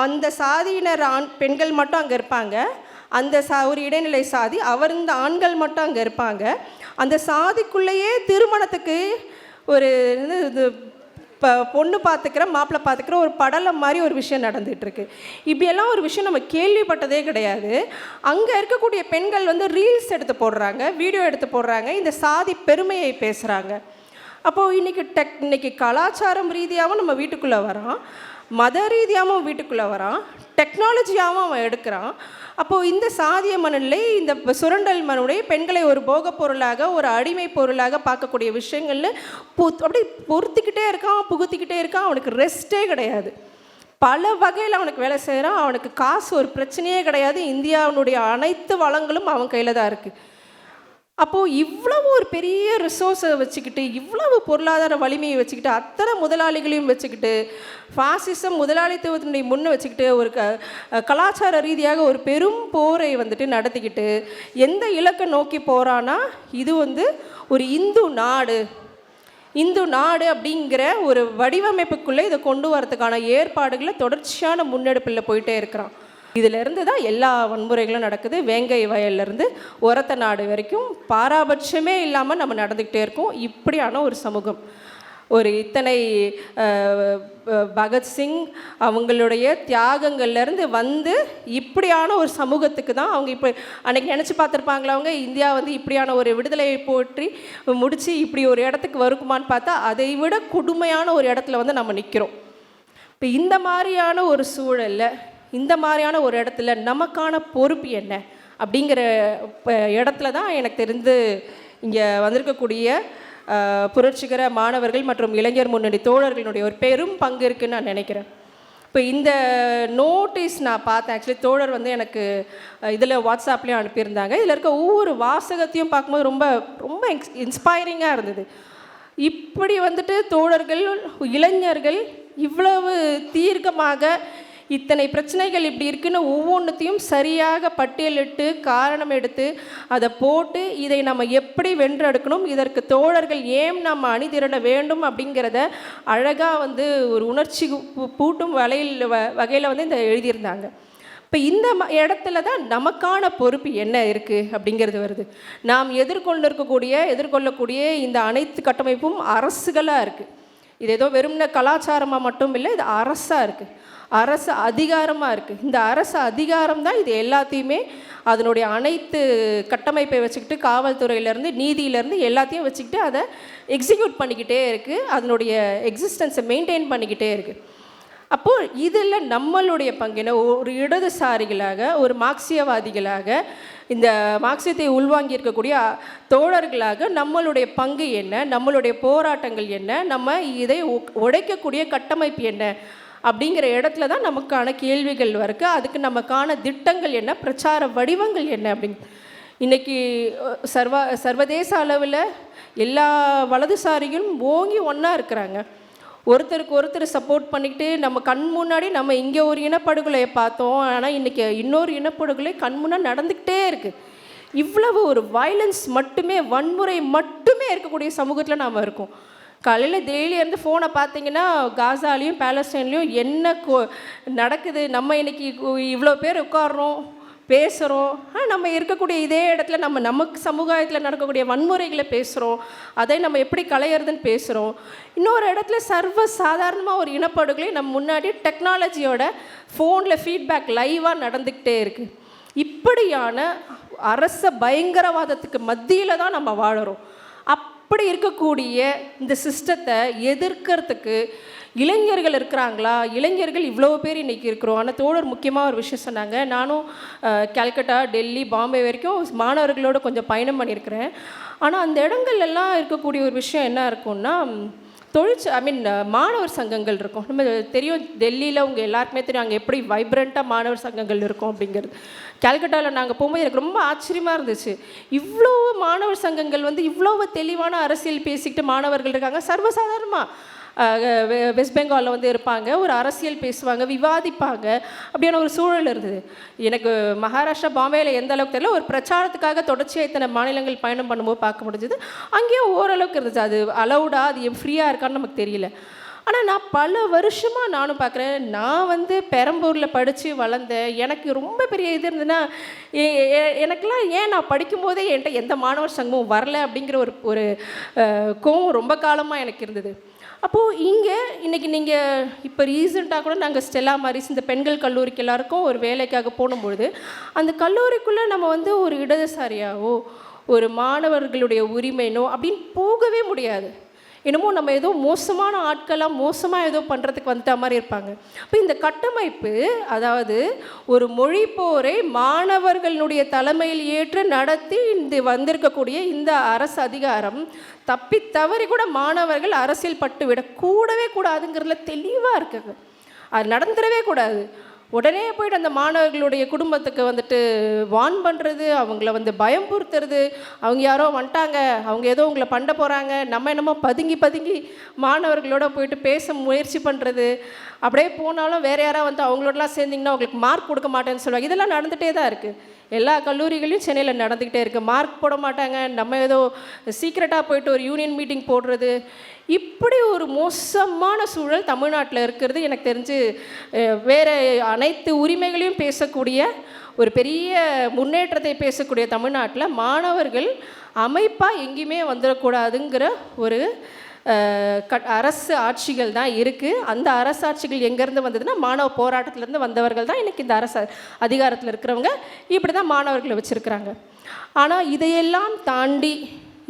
அந்த சாதியினர் ஆண் பெண்கள் மட்டும் அங்கே இருப்பாங்க. அந்த சா ஒரு இடைநிலை சாதி அவர் இந்த ஆண்கள் மட்டும் அங்கே இருப்பாங்க. அந்த சாதிக்குள்ளேயே திருமணத்துக்கு ஒரு இது இது இப்போ பொண்ணு பார்த்துக்கிற மாப்பிள்ளை பார்த்துக்கிற ஒரு படலம் மாதிரி ஒரு விஷயம் நடந்துகிட்ருக்கு. இப்படியெல்லாம் ஒரு விஷயம் நம்ம கேள்விப்பட்டதே கிடையாது. அங்கே இருக்கக்கூடிய பெண்கள் வந்து ரீல்ஸ் எடுத்து போடுறாங்க வீடியோ எடுத்து போடுறாங்க இந்த சாதி பெருமையை பேசுகிறாங்க அப்போது இன்றைக்கி டெக் இன்னைக்கு கலாச்சாரம் ரீதியாகவும் நம்ம வீட்டுக்குள்ளே வரான் மத ரீதியாகவும் வீட்டுக்குள்ளே வரான் டெக்னாலஜியாகவும் அவன் எடுக்கிறான். அப்போது இந்த சாதிய மனநிலை இந்த சுரண்டல் மனுடைய பெண்களை ஒரு போகப் பொருளாக ஒரு அடிமை பொருளாக பார்க்கக்கூடிய விஷயங்கள்னு அப்படி பொருத்திக்கிட்டே இருக்கான் புகுத்திக்கிட்டே இருக்கான் அவனுக்கு ரெஸ்ட்டே கிடையாது. பல வகையில் அவனுக்கு வேலை செய்கிறான் அவனுக்கு காசு ஒரு பிரச்சனையே கிடையாது. இந்தியாவினுடைய அனைத்து வளங்களும் அவன் கையில் தான் இருக்குது அப்போது இவ்வளவு ஒரு பெரிய ரிசோர்ஸை வச்சுக்கிட்டு இவ்வளவு பொருளாதார வலிமையை வச்சுக்கிட்டு அத்தனை முதலாளிகளையும் வச்சுக்கிட்டு ஃபாசிசம் முதலாளித்துவத்தினுடைய முன்ன வச்சுக்கிட்டு ஒரு க கலாச்சார ரீதியாக ஒரு பெரும் போரை வந்துட்டு நடத்திக்கிட்டு எந்த இலக்கை நோக்கி போகிறான்னா இது வந்து ஒரு இந்து நாடு. இந்து நாடு அப்படிங்கிற ஒரு வடிவமைப்புக்குள்ளே இதை கொண்டு வரதுக்கான ஏற்பாடுகளை தொடர்ச்சியான முன்னெடுப்பில் போயிட்டே இருக்கிறான். இதிலிருந்து தான் எல்லா வன்முறைகளும் நடக்குது. வேங்கை வயல்லேருந்து உரத்த நாடு வரைக்கும் பாராபட்சமே இல்லாமல் நம்ம நடந்துக்கிட்டே இருக்கோம். இப்படியான ஒரு சமூகம். ஒரு இத்தனை பகத்சிங் அவங்களுடைய தியாகங்கள்லேருந்து வந்து இப்படியான ஒரு சமூகத்துக்கு தான் அவங்க இப்போ அன்னைக்கு நினச்சி பார்த்துருப்பாங்களா அவங்க? இந்தியா வந்து இப்படியான ஒரு விடுதலையை போற்றி முடித்து இப்படி ஒரு இடத்துக்கு வருக்குமான்னு பார்த்தா அதை விட கொடுமையான ஒரு இடத்துல வந்து நம்ம நிற்கிறோம் இப்போ இந்த மாதிரியான ஒரு சூழலில் இந்த மாதிரியான ஒரு இடத்துல நமக்கான பொறுப்பு என்ன? அப்படிங்கிற ப- இடத்துல தான் எனக்கு தெரிந்து இங்கே வந்திருக்கக்கூடிய புரட்சிகர மாணவர்கள் மற்றும் இளைஞர் முன்னணி தோழர்களுடைய ஒரு பெரும் பங்கு இருக்குன்னு நான் நினைக்கிறேன். இப்போ இந்த நோட்டீஸ் நான் பார்த்தேன். ஆக்சுவலி தோழர் வந்து எனக்கு இதில் வாட்ஸ்அப்லேயும் அனுப்பியிருந்தாங்க. இதில் இருக்க ஒவ்வொரு வாசகத்தையும் பார்க்கும்போது ரொம்ப ரொம்ப இன்ஸ்பைரிங்காக இருந்தது. இப்படி வந்துட்டு தோழர்கள் இளைஞர்கள் இவ்வளவு தீர்க்கமாக இத்தனை பிரச்சனைகள் இப்படி இருக்குன்னு ஒவ்வொன்றுத்தையும் சரியாக பட்டியலிட்டு காரணம் எடுத்து அதை போட்டு இதை நம்ம எப்படி வென்றெடுக்கணும் இதற்கு தோழர்கள் ஏன் நம்ம அணிதிரட வேண்டும் அப்படிங்கிறத அழகாக வந்து ஒரு உணர்ச்சி பூட்டும் வலையில் வ வகையில் வந்து இந்த எழுதியிருந்தாங்க. இப்போ இந்த ம- இடத்துல தான் நமக்கான பொறுப்பு என்ன இருக்குது அப்படிங்கிறது வருது. நாம் எதிர்கொண்டு இருக்கக்கூடிய எதிர்கொள்ளக்கூடிய இந்த அனைத்து கட்டமைப்பும் அரசுகளாக இருக்குது இது ஏதோ வெறும்ன கலாச்சாரமாக மட்டும் இல்லை இது அரசாக இருக்குது அரசு அதிகாரமாக இருக்குது இந்த அரசு அதிகாரம் தான் இது எல்லாத்தையுமே அதனுடைய அனைத்து கட்டமைப்பை வச்சுக்கிட்டு காவல்துறையிலேருந்து நீதியிலேருந்து எல்லாத்தையும் வச்சுக்கிட்டு அதை எக்ஸிக்யூட் பண்ணிக்கிட்டே இருக்குது அதனுடைய எக்ஸிஸ்டன்ஸை மெயின்டைன் பண்ணிக்கிட்டே இருக்குது அப்போது இதில் நம்மளுடைய பங்கு என்ன? ஒரு இடதுசாரிகளாக ஒரு மார்க்சியவாதிகளாக இந்த மார்க்சியத்தை உள்வாங்கி இருக்கக்கூடிய தோழர்களாக நம்மளுடைய பங்கு என்ன? நம்மளுடைய போராட்டங்கள் என்ன? நம்ம இதை உடைக்கக்கூடிய கட்டமைப்பு என்ன? அப்படிங்கிற இடத்துல தான் நமக்கான கேள்விகள் இருக்கு. அதுக்கு நமக்கான திட்டங்கள் என்ன பிரச்சார வடிவங்கள் என்ன அப்படின்னு. இன்றைக்கி சர்வ சர்வதேச அளவில் எல்லா வலதுசாரிகளும் ஓங்கி ஒன்றா இருக்கிறாங்க. ஒருத்தருக்கு ஒருத்தர் சப்போர்ட் பண்ணிக்கிட்டு நம்ம கண் முன்னாடி நம்ம இங்கே ஒரு இனப்படுகொலையை பார்த்தோம். ஆனால் இன்றைக்கி இன்னொரு இனப்படுகொலை கண் முன்னாடி நடந்துக்கிட்டே இருக்குது இவ்வளவு ஒரு வயலன்ஸ் மட்டுமே வன்முறை மட்டுமே இருக்கக்கூடிய சமூகத்தில் நாம் இருக்கோம். காலையில் டெய்லியிருந்து ஃபோனை பார்த்தீங்கன்னா காசாலையும் பேலஸ்டைன்லேயும் என்ன கொ- நடக்குது? நம்ம இன்னைக்கு இவ்வளோ பேர் உட்காடுறோம் பேசுகிறோம் ஆனால் நம்ம இருக்கக்கூடிய இதே இடத்துல நம்ம நமக்கு சமுதாயத்தில் நடக்கக்கூடிய வன்முறைகளை பேசுகிறோம் அதை நம்ம எப்படி களையிறதுன்னு பேசுகிறோம் இன்னொரு இடத்துல சர்வ சாதாரணமாக ஒரு இனப்படுகொலை நம்ம முன்னாடி டெக்னாலஜியோட ஃபோனில் ஃபீட்பேக் லைவாக நடந்துக்கிட்டே இருக்குது இப்படியான அரச பயங்கரவாதத்துக்கு மத்தியில் தான் நம்ம வாழுறோம். அப்படி இருக்கக்கூடிய இந்த சிஸ்டத்தை எதிர்க்கிறதுக்கு இளைஞர்கள் இருக்கிறாங்களா? இளைஞர்கள் இவ்வளோ பேர் இன்றைக்கி இருக்கிறோம். ஆனால் தோழர் முக்கியமாக ஒரு விஷயம் சொன்னாங்க. நானும் கல்கட்டா டெல்லி பாம்பே வரைக்கும் மாணவர்களோட கொஞ்சம் பயணம் பண்ணியிருக்கிறேன். ஆனால் அந்த இடங்கள்லாம் இருக்கக்கூடிய ஒரு விஷயம் என்ன இருக்கும்னா தொழிற்ச ஐ மீன் மாணவர் சங்கங்கள் இருக்கும். நம்ம தெரியும் டெல்லியில் அவங்க எல்லாருக்குமே தெரியும் அங்கே எப்படி வைப்ரண்ட்டாக மாணவர் சங்கங்கள் இருக்கும் அப்படிங்கிறது. கல்கட்டாவில் நாங்கள் போகும்போது எனக்கு ரொம்ப ஆச்சரியமாக இருந்துச்சு. இவ்வளோ மாணவர் சங்கங்கள் வந்து இவ்வளோ தெளிவான அரசியல் பேசிக்கிட்டு மாணவர்கள் இருக்காங்க. சர்வசாதாரணமாக வெஸ்ட் பெங்காலில் வந்து இருப்பாங்க. ஒரு அரசியல் பேசுவாங்க விவாதிப்பாங்க. அப்படியான ஒரு சூழல் இருந்தது. எனக்கு மகாராஷ்டிரா பாம்பேயில் எந்த அளவுக்கு தெரியல ஒரு பிரச்சாரத்துக்காக தொடர்ச்சியாக இத்தனை மாநிலங்கள் பயணம் பண்ணும்போது பார்க்க முடிஞ்சது. அங்கேயும் ஓரளவுக்கு இருந்துச்சு அது அலௌடா அது ஃப்ரீயாக இருக்கான்னு நமக்கு தெரியல. ஆனால் நான் பல வருஷமாக நானும் பார்க்குறேன். நான் வந்து பெரம்பூரில் படித்து வளர்ந்தேன். எனக்கு ரொம்ப பெரிய இது இருந்ததுன்னா எனக்கெல்லாம் ஏன் நான் படிக்கும்போதே என்கிட்ட எந்த மாணவர் சங்கமும் வரல அப்படிங்கிற ஒரு ஒரு கோவம் ரொம்ப காலமாக எனக்கு இருந்தது. அப்போது இங்கே இன்றைக்கி நீங்கள் இப்போ ரீசெண்டாக கூட நாங்கள் ஸ்டெல்லா மாரிஸ் இந்த பெண்கள் கல்லூரிக்கு எல்லாருக்கும் ஒரு வேலைக்காக போகும்பொழுது அந்த கல்லூரிக்குள்ளே நம்ம வந்து ஒரு இடதுசாரியாவோ ஒரு மாணவர்களுடைய உரிமைனோ அப்படின்னு போகவே முடியாது. என்னமோ நம்ம ஏதோ மோசமான ஆட்களாக மோசமாக ஏதோ பண்ணுறதுக்கு வந்துட்ட மாதிரி இருப்பாங்க. இப்போ இந்த கட்டமைப்பு அதாவது ஒரு மொழி போரை மாணவர்களுடைய தலைமையில் ஏற்று நடத்தி இந்த வந்திருக்கக்கூடிய இந்த அரசு அதிகாரம் தப்பி தவறி கூட மாணவர்கள் அரசியல் பட்டு விட கூடவே கூடாதுங்கிறதுல தெளிவாக இருக்குங்க. அது நடந்துடவே கூடாது. உடனே போயிட்டு அந்த மாணவர்களுடைய குடும்பத்துக்கு வந்துட்டு வான் பண்ணுறது அவங்கள வந்து பயம்புறுத்துறது அவங்க யாரோ வந்துட்டாங்க அவங்க ஏதோ உங்களை பண்ண போகிறாங்க நம்ம என்னமோ பதுங்கி பதுங்கி மாணவர்களோட போயிட்டு பேச முயற்சி பண்ணுறது அப்படியே போனாலும் வேறு யாராவது வந்து அவங்களோடலாம் சேர்ந்திங்கன்னா அவங்களுக்கு மார்க் கொடுக்க மாட்டேன்னு சொல்லுவாங்க. இதெல்லாம் நடந்துகிட்டே தான் இருக்குது எல்லா கல்லூரிகளையும் சென்னையில் நடந்துக்கிட்டே இருக்குது மார்க் போட மாட்டாங்க. நம்ம ஏதோ சீக்ரெட்டாக போயிட்டு ஒரு யூனியன் மீட்டிங் போடுறது. இப்படி ஒரு மோசமான சூழல் தமிழ்நாட்டில் இருக்கிறது. எனக்கு தெரிஞ்சு வேறு அனைத்து உரிமைகளையும் பேசக்கூடிய ஒரு பெரிய முன்னேற்றத்தை பேசக்கூடிய தமிழ்நாட்டில் மாணவர்கள் அமைப்பாக எங்கேயுமே வந்துடக்கூடாதுங்கிற ஒரு கட் அரசு ஆட்சிகள் தான் இருக்குது அந்த அரசு ஆட்சிகள் எங்கேருந்து வந்ததுன்னா மாணவ போராட்டத்திலேருந்து வந்தவர்கள் தான் இன்றைக்கி இந்த அரசு அதிகாரத்தில் இருக்கிறவங்க. இப்படி தான் மாணவர்களை வச்சுருக்கிறாங்க. ஆனால் இதையெல்லாம் தாண்டி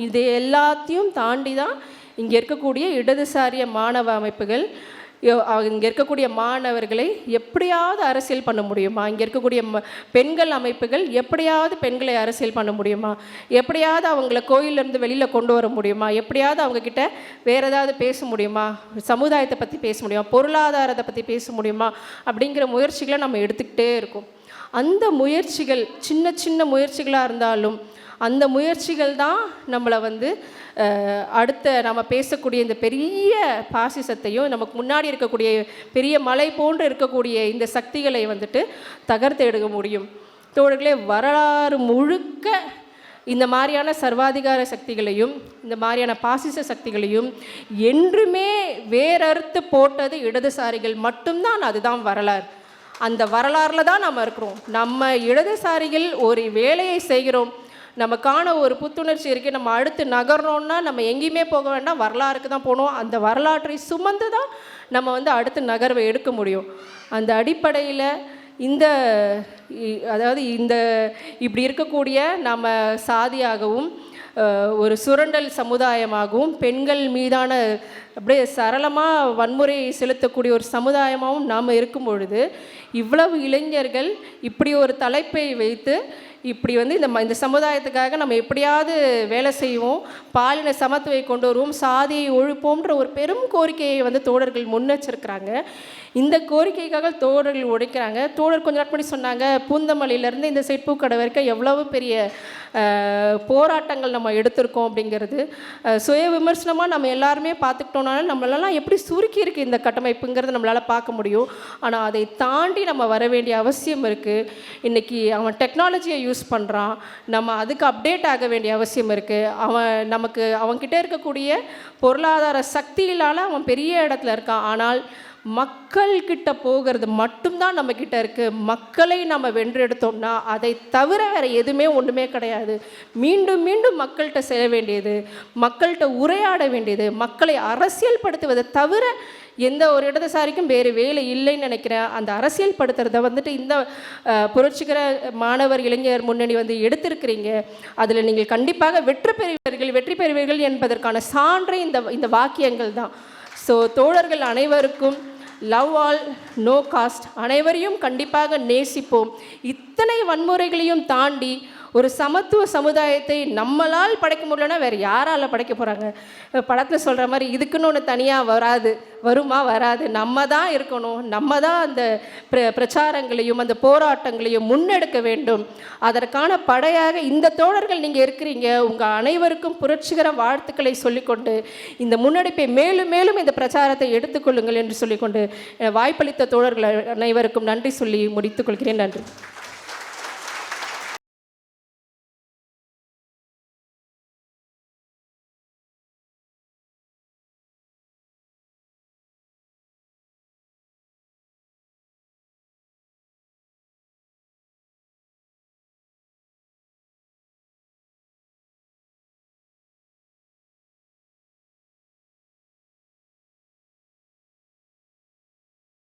இதை எல்லாத்தையும் தாண்டி தான் இங்கே இருக்கக்கூடிய இடதுசாரிய மாணவ அமைப்புகள் இங்கே இருக்கக்கூடிய மாணவர்களை எப்படியாவது அரசியல் பண்ண முடியுமா? இங்கே இருக்கக்கூடிய ம பெண்கள் அமைப்புகள் எப்படியாவது பெண்களை அரசியல் பண்ண முடியுமா? எப்படியாவது அவங்கள கோயிலேருந்து வெளியில் கொண்டு வர முடியுமா? எப்படியாவது அவங்கக்கிட்ட வேறு ஏதாவது பேச முடியுமா? சமுதாயத்தை பற்றி பேச முடியுமா? பொருளாதாரத்தை பற்றி பேச முடியுமா? அப்படிங்கிற முயற்சிகளை நம்ம எடுத்துக்கிட்டே இருக்கோம். அந்த முயற்சிகள் சின்ன சின்ன முயற்சிகளாக இருந்தாலும் அந்த முயற்சிகள் தான் நம்மளை வந்து அடுத்த நம்ம பேசக்கூடிய இந்த பெரிய பாசிசத்தையும் நமக்கு முன்னாடி இருக்கக்கூடிய பெரிய மலை போன்று இருக்கக்கூடிய இந்த சக்திகளை வந்துட்டு தகர்த்து எடுக்க முடியும். தோழர்களே வரலாறு முழுக்க இந்த மாதிரியான சர்வாதிகார சக்திகளையும் இந்த மாதிரியான பாசிச சக்திகளையும் என்றுமே வேறறுத்து போட்டது இடதுசாரிகள் மட்டும்தான். அதுதான் வரலாறு. அந்த வரலாறில் தான் நம்ம இருக்கிறோம். நம்ம இடதுசாரிகள் ஒரு வேலையை செய்கிறோம். நமக்கான ஒரு புத்துணர்ச்சி இருக்குது நம்ம அடுத்து நகரணும்னா நம்ம எங்கேயுமே போக வேண்டாம் வரலாறுக்கு தான் போகணும். அந்த வரலாற்றை சுமந்து தான் நம்ம வந்து அடுத்து நகர்வை எடுக்க முடியும். அந்த அடிப்படையில் இந்த அதாவது இந்த இப்படி இருக்கக்கூடிய நம்ம சாதியாகவும் ஒரு சுரண்டல் சமுதாயமாகவும் பெண்கள் மீதான அப்படியே சரளமாக வன்முறை செலுத்தக்கூடிய ஒரு சமுதாயமாகவும் நாம் இருக்கும் பொழுது இவ்வளவு இளைஞர்கள் இப்படி ஒரு தலைப்பை வைத்து இப்படி வந்து இந்த ம- இந்த சமுதாயத்துக்காக நம்ம எப்படியாவது வேலை செய்வோம் பாலின சமத்துவை கொண்டு வருவோம் சாதியை ஒழிப்போம்ன்ற ஒரு பெரும் கோரிக்கையை வந்து தோழர்கள் முன்னெச்சிருக்கிறாங்க. இந்த கோரிக்கைக்காக தோழர்கள் உடைக்கிறாங்க. தோழர் கொஞ்ச நாள் முன்னாடி சொன்னாங்க பூந்தமல்லியிலேருந்து இந்த சைட் பூக்கடை வரைக்கும் எவ்வளவு பெரிய போராட்டங்கள் நம்ம எடுத்திருக்கோம் அப்படிங்கிறது. சுய விமர்சனமாக நம்ம எல்லாருமே பார்த்துக்கிட்டோம்னாலும் நம்மளெல்லாம் எப்படி சுருக்கி இருக்குது இந்த கட்டமைப்புங்கிறத நம்மளால் பார்க்க முடியும். ஆனால் அதை தாண்டி நம்ம வர வேண்டிய அவசியம் இருக்குது இன்றைக்கி அவன் டெக்னாலஜியை யூஸ் பண்ணுறான் நம்ம அதுக்கு அப்டேட் ஆக வேண்டிய அவசியம் இருக்குது அவன் நமக்கு அவன்கிட்ட இருக்கக்கூடிய பொருளாதார சக்தியிலால் அவன் பெரிய இடத்துல இருக்கான். ஆனால் மக்கள்கிட்ட போகிறது மட்டும்தான் நம்மக்கிட்ட இருக்குது மக்களை நம்ம வென்றெடுத்தோம்னா அதை தவிர வேறு எதுவுமே ஒன்றுமே கிடையாது. மீண்டும் மீண்டும் மக்கள்கிட்ட செய்ய வேண்டியது மக்கள்கிட்ட உரையாட வேண்டியது மக்களை அரசியல்படுத்துவதை தவிர எந்த ஒரு இடதுசாரிக்கும் வேறு வேலை இல்லைன்னு நினைக்கிறேன். அந்த அரசியல் படுத்துறத வந்துட்டு இந்த புரட்சிகர மாணவர் இளைஞர் முன்னணி வந்து எடுத்திருக்கிறீங்க. அதில் நீங்கள் கண்டிப்பாக வெற்றி பெறுவீர்கள். வெற்றி பெறுவீர்கள் என்பதற்கான சான்றே இந்த இந்த வாக்கியங்கள் தான். ஸோ தோழர்கள் அனைவருக்கும் லவ் ஆல் நோ காஸ்ட் அனைவரையும் கண்டிப்பாக நேசிப்போம். இத்தனை வன்முறைகளையும் தாண்டி ஒரு சமத்துவ சமுதாயத்தை நம்மளால் படைக்க முடியலன்னா வேறு யாரால் படைக்க போகிறாங்க படத்தில் சொல்கிற மாதிரி இதுக்குன்னு ஒன்று தனியாக வராது. வருமா? வராது. நம்ம தான் இருக்கணும். நம்ம தான் அந்த பிர பிரச்சாரங்களையும் அந்த போராட்டங்களையும் முன்னெடுக்க வேண்டும். அதற்கான படையாக இந்த தோழர்கள் நீங்கள் இருக்கிறீங்க. உங்கள் அனைவருக்கும் புரட்சிகர வாழ்த்துக்களை சொல்லிக்கொண்டு இந்த முன்னெடுப்பை மேலும் மேலும் இந்த பிரச்சாரத்தை எடுத்துக்கொள்ளுங்கள் என்று சொல்லிக்கொண்டு வாய்ப்பளித்த தோழர்கள் அனைவருக்கும் நன்றி சொல்லி முடித்துக்கொள்கிறேன் நன்றி.